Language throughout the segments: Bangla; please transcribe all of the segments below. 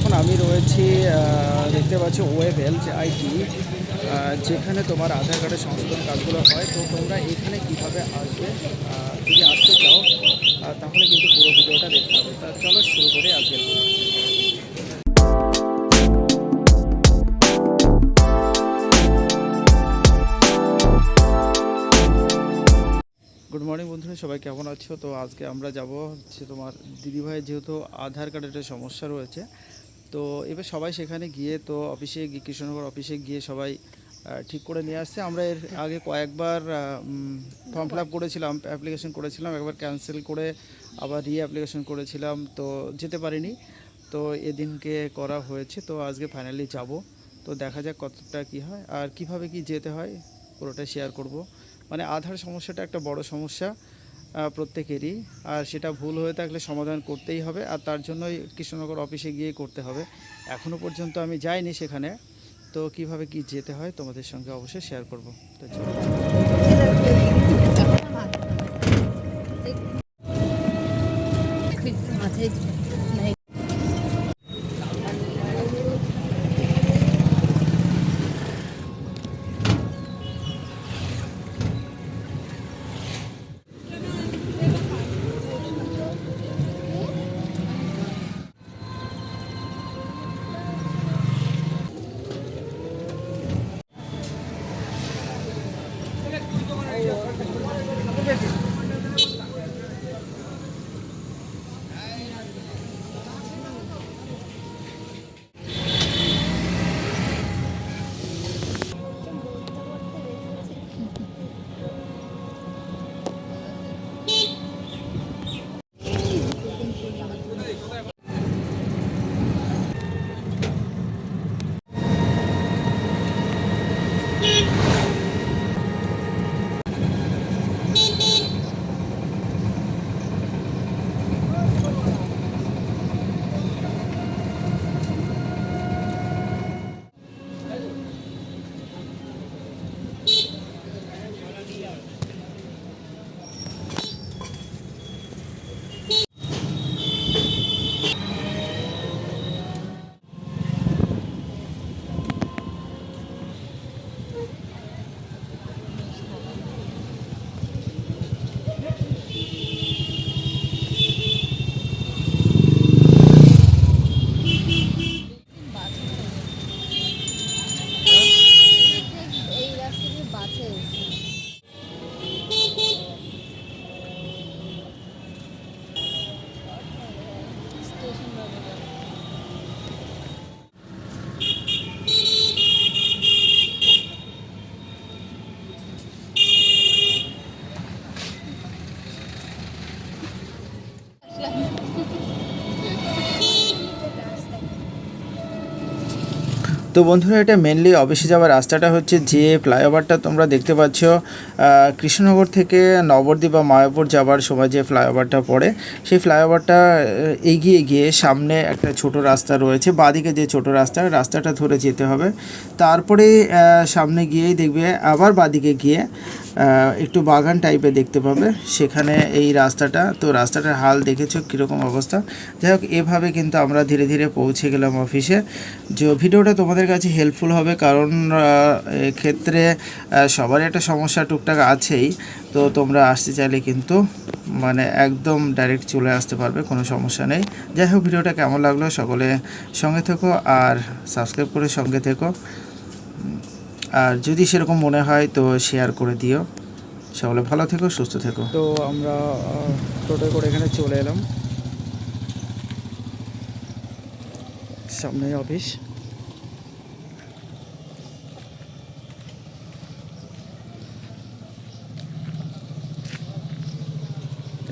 এখন আমি রয়েছি দেখতে পাচ্ছি ওয়েব হেলথ আইটি যেখানে তোমার আধার কার্ডের সংশোধন কাজগুলো হয়। তো তোমরা এখানে কীভাবে আসবে যদি আসতে চাও তাহলে কিন্তু পুরো ভিডিওটা দেখতে হবে। তা চলো শুরু করে আজকে গুড মর্নিং বন্ধুরা, সবাই কেমন আছো? তো আজকে আমরা যাব হচ্ছে তোমার দিদিভাইয়ের যেহেতু আধার কার্ডের একটা সমস্যা রয়েছে তো এবার সবাই সেখানে গিয়ে তো অফিসে কৃষ্ণনগর অফিসে গিয়ে সবাই ঠিক করে নিয়ে আসছে। আমরা এর আগে কয়েকবার ফর্ম ফিল আপ করেছিলাম অ্যাপ্লিকেশন করেছিলাম, একবার ক্যান্সেল করে আবার রি অ্যাপ্লিকেশন করেছিলাম, তো যেতে পারিনি। তো এদিনকে করা হয়েছে, তো আজকে ফাইনালি যাব। তো দেখা যাক কতটা কি হয়। আর কীভাবে কি যেতে হয় পুরোটা শেয়ার করব। মানে আধার সমস্যাটা একটা বড় সমস্যা। প্রত্যেকেরই। আর সেটা ভুল হয়ে থাকলে সমাধান করতেই হবে, আর তার জন্যই কৃষ্ণনগর অফিসে গিয়ে করতে হবে। এখনও পর্যন্ত আমি যাইনি সেখানে, তো কীভাবে কি যেতে হয় তোমাদের সঙ্গে অবশ্যই শেয়ার করব। তো এই তো বন্ধুরা, এটা মেনলি অফিসে যাওয়ার রাস্তাটা হচ্ছে যে ফ্লাইওভারটা তোমরা দেখতে পাচ্ছ। কৃষ্ণনগর থেকে নবদ্বীপ বা মায়াপুর যাওয়ার সময় যে ফ্লাইওভারটা পড়ে, সেই ফ্লাইওভারটা এগিয়ে গিয়ে সামনে একটা ছোট রাস্তা রয়েছে, বাদিকে যে ছোট রাস্তা, রাস্তাটা ধরে যেতে হবে। তারপরে সামনে গিয়েই দেখবে আবার বাদিকে গিয়ে একটু বাগান টাইপের দেখতে পাবে। সেখানে এই রাস্তাটা তো রাস্তাটার হাল দেখেছ কীরকম অবস্থা? যাই হোক এভাবে কিন্তু আমরা ধীরে ধীরে পৌঁছে গেলাম অফিসে যে ভিডিওটা তোমাদের কাছে হেল্পফুল হবে কারণ আহ, এক্ষেত্রে সবারই একটা সমস্যা টুকটাক আছেই। তো তোমরা আসতে চাইলে কিন্তু মানে একদম ডাইরেক্ট চলে আসতে পারবে কোনো সমস্যা নেই। যাই হোক ভিডিওটা কেমন লাগল সকলে সঙ্গে থেকো আর সাবস্ক্রাইব করে সঙ্গে থেকো। আর যদি সেরকম মনে হয় তো শেয়ার করে দিও। সকলে ভালো থেকো, সুস্থ থেকো। তো আমরা টোটো করে এখানে চলে এলাম। সামনে অফিস।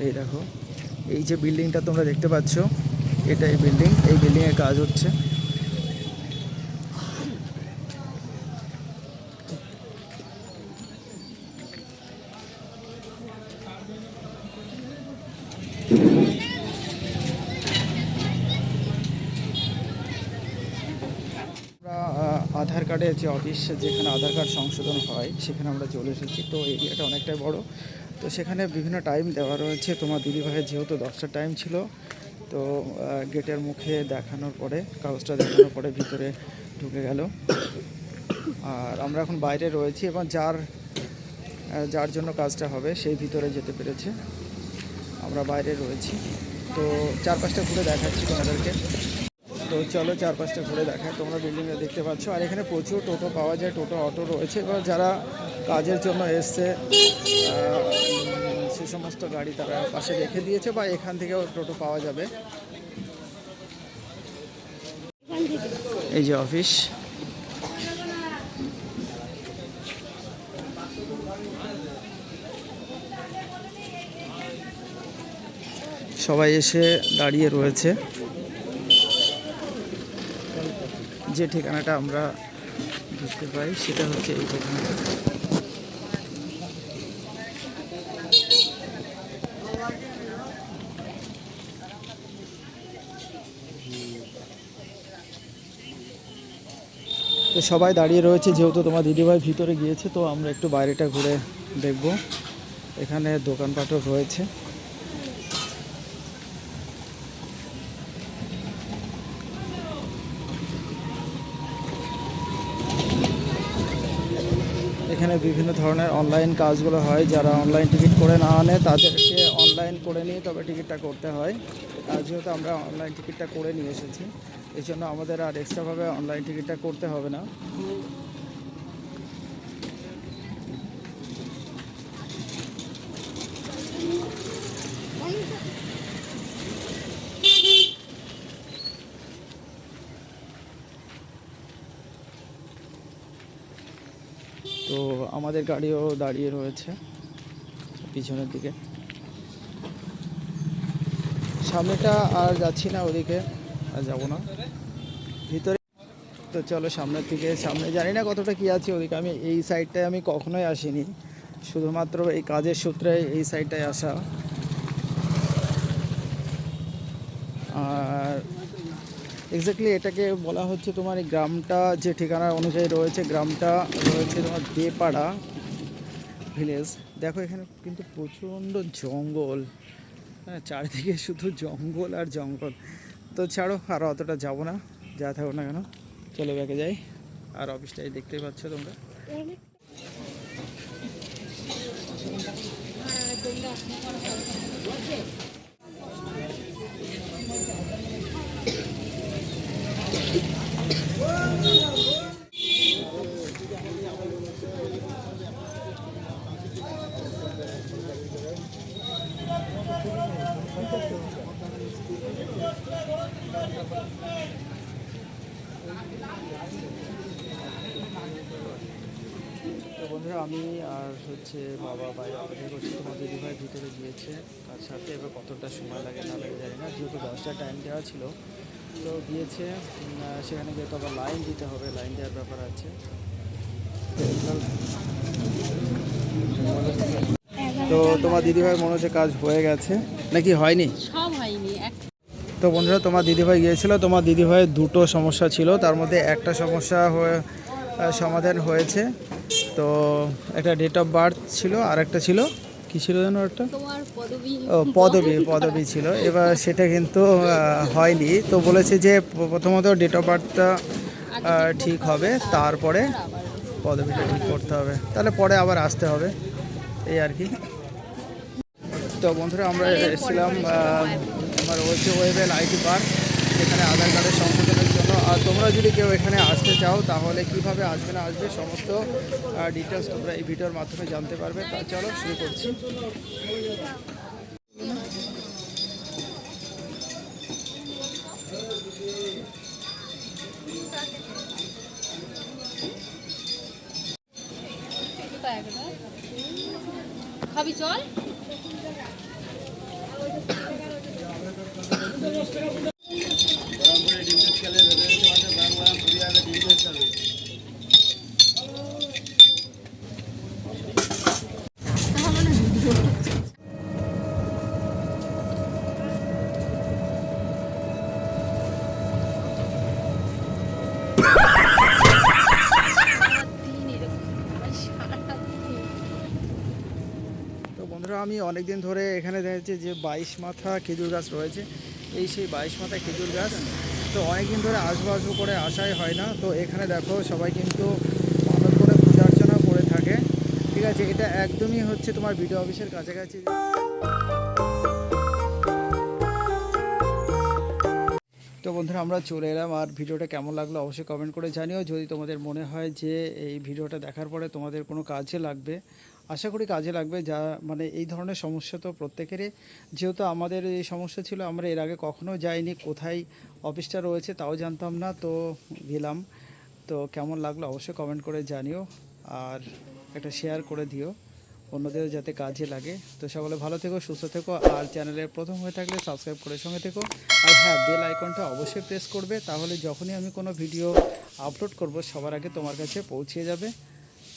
এই দেখো, এই যে বিল্ডিংটা তোমরা দেখতে পাচ্ছ এটা এই বিল্ডিং এই বিল্ডিংয়ে কাজ হচ্ছে আমরা আহ, আধার কার্ডের যে অফিস, যেখানে আধার কার্ড সংশোধন হয়, সেখানে আমরা চলে এসেছি। তো এরিয়াটা অনেকটাই বড়। তো সেখানে বিভিন্ন টাইম দেওয়া রয়েছে। তোমার দিদিভাইয়ের যেহেতু দশটা টাইম ছিল, তো গেটের মুখে দেখানোর পরে, কাগজটা দেখানোর পরে ভিতরে ঢুকে গেল। আর আমরা এখন বাইরে রয়েছি এবং যার যার জন্য কাজটা হবে, সেই ভিতরে যেতে পেরেছে। আমরা বাইরে রয়েছি। তো চারপাশটা ঘুরে দেখাচ্ছি তোমাদেরকে। তো চলো চারপাশটা ঘুরে দেখায়, তোমরা বিল্ডিংটা দেখতে পাচ্ছ। আর এখানে প্রচুর টোটো পাওয়া যায়, টোটো, অটো রয়েছে। এবার যারা কাজের জন্য এসছে সে সমস্ত গাড়ি তারা পাশে রেখে দিয়েছে বা এখান থেকেও টোটো পাওয়া যাবে। এই যে অফিস সবাই এসে দাঁড়িয়ে রয়েছে। যে ঠিকানাটা আমরা দেখতে পাই সেটা হচ্ছে এই ঠিকানাটা তো সবাই দাঁড়িয়ে রয়েছে, যেহেতু তোমার দিদিভাই ভিতরে গিয়েছে, তো আমরা একটু বাইরেটা ঘুরে দেখব। এখানে দোকানপাটও রয়েছে। এখানে বিভিন্ন ধরনের অনলাইন কাজগুলো হয়, যারা অনলাইন টিকিট করে না আনে, তাদেরকে অনলাইন করে নিয়ে তবে টিকিটটা করতে হয়। আর যেহেতু আমরা অনলাইন টিকিটটা করে নিয়ে এসেছি এই জন্য আমাদের আর এক্সট্রাভাবে অনলাইন টিকিটটা করতে হবে না। তো আমাদের গাড়িও দাঁড়িয়ে রয়েছে পিছনের দিকে। সামনেটা আর যাচ্ছি না ওদিকে, আর যাব না। ভিতরে তো চলো সামনের দিকে, সামনে জানি না কতটা কি আছে ওদিকে, আমি এই সাইডটায় আমি কখনোই আসিনি। শুধুমাত্র এই কাজের সূত্রে এই সাইডটায় আসা। আর এক্স্যাক্টলি এটাকে বলা হচ্ছে তোমার এই গ্রামটা যে ঠিকানা অনুযায়ী রয়েছে, গ্রামটা রয়েছে তোমার দেপাড়া ভিলেজ দেখো, এখানে কিন্তু প্রচণ্ড জঙ্গল। হ্যাঁ চারিদিকে শুধু জঙ্গল আর জঙ্গল। তো ছাড়ো, আর অতটা যাব না, যা থাকো না কেন, চলে ব্যাকে যাই। আর অফিসটাই দেখতেই পাচ্ছ তোমরা। তো বন্ধুরা, আমি আর হচ্ছে বাবা বাইরে অপেক্ষা করছি তোমার দিদিভাই ভিতরে গিয়েছে। তার সাথে এবার কতটা সময় লাগে না লাগে জানি না, যেহেতু দশটা টাইম দেওয়া ছিল। তো আহ, সেখানে গিয়ে তো আবার লাইন দিতে হবে লাইন দেওয়ার ব্যাপার আছে। তো তোমার দিদিভাই মনে হচ্ছে কাজ হয়ে গেছে? নাকি হয়নি? সব হয়নি তো বন্ধুরা তোমার দিদিভাই গিয়েছিল। তোমার দিদিভাইয়ের দুটো সমস্যা ছিল। তার মধ্যে একটা সমস্যা হয়ে সমাধান হয়েছে। তো একটা ডেট অফ বার্থ ছিল আর একটা ছিল। কী ছিল যেন একটা তোমার পদবি। পদবি পদবি ছিল। এবার সেটা কিন্তু হয়নি। তো বলেছে যে প্রথমত ডেট অফ বার্থটা ঠিক হবে। তারপরে পদবিটা ঠিক করতে হবে। তাহলে পরে আবার আসতে হবে। এই আর কি। তো বন্ধুরা আমরা এসেছিলাম আমার হচ্ছে ওয়েবেল আইটি পার্ক। এখানে আধার কার্ডের আর তোমরা যদি কেউ এখানে আসতে চাও, তাহলে কীভাবে আসবে না আসবে সমস্ত ডিটেলস তোমরা এই ভিডিওর মাধ্যমে জানতে পারবে। তা চলো শুরু করছি। খাবি, চল। বন্ধুরা, আমি অনেক দিন ধরে এখানে দেখেছি যে বাইশ মাথা খেজুর গাছ রয়েছে। এই সেই বাইশ মাথা খেজুর গাছ তো অনেকদিন ধরে আসব আসব করে আসাই হয় না। তো এখানে দেখো, সবাই কিন্তু মানত করে পূজা অর্চনা করে থাকে। ঠিক আছে, এটা একদমই হচ্ছে তোমার বিডিও অফিসের কাছাকাছি। তো বন্ধুরা, আমরা চলে এলাম। আর ভিডিওটা কেমন লাগল অবশ্যই কমেন্ট করে জানিও। যদি তোমাদের মনে হয় যে এই ভিডিওটা দেখার পরে তোমাদের কোনো কাজে লাগবে আশা করি কাজে লাগবে। যা মানে এই ধরনের সমস্যা তো প্রত্যেকেরই। যেহেতু আমাদের এই সমস্যা ছিল, আমরা এর আগে কখনো যাইনি। কোথায় অফিসটা রয়েছে তাও জানতাম না, তো গেলাম। তো কেমন লাগল অবশ্যই কমেন্ট করে জানিও আর একটা শেয়ার করে দিও। অন্যদের যাতে কাজে লাগে। তো সকলে ভালো থেকো, সুস্থ থেকো আর চ্যানেলে প্রথম হয়ে থাকলে সাবস্ক্রাইব করে সঙ্গে থেকো। আর হ্যাঁ বেল আইকনটা অবশ্যই প্রেস করবে, তাহলে যখনই আমি কোনো ভিডিও আপলোড করব, সবার আগে তোমার কাছে পৌঁছে যাবে।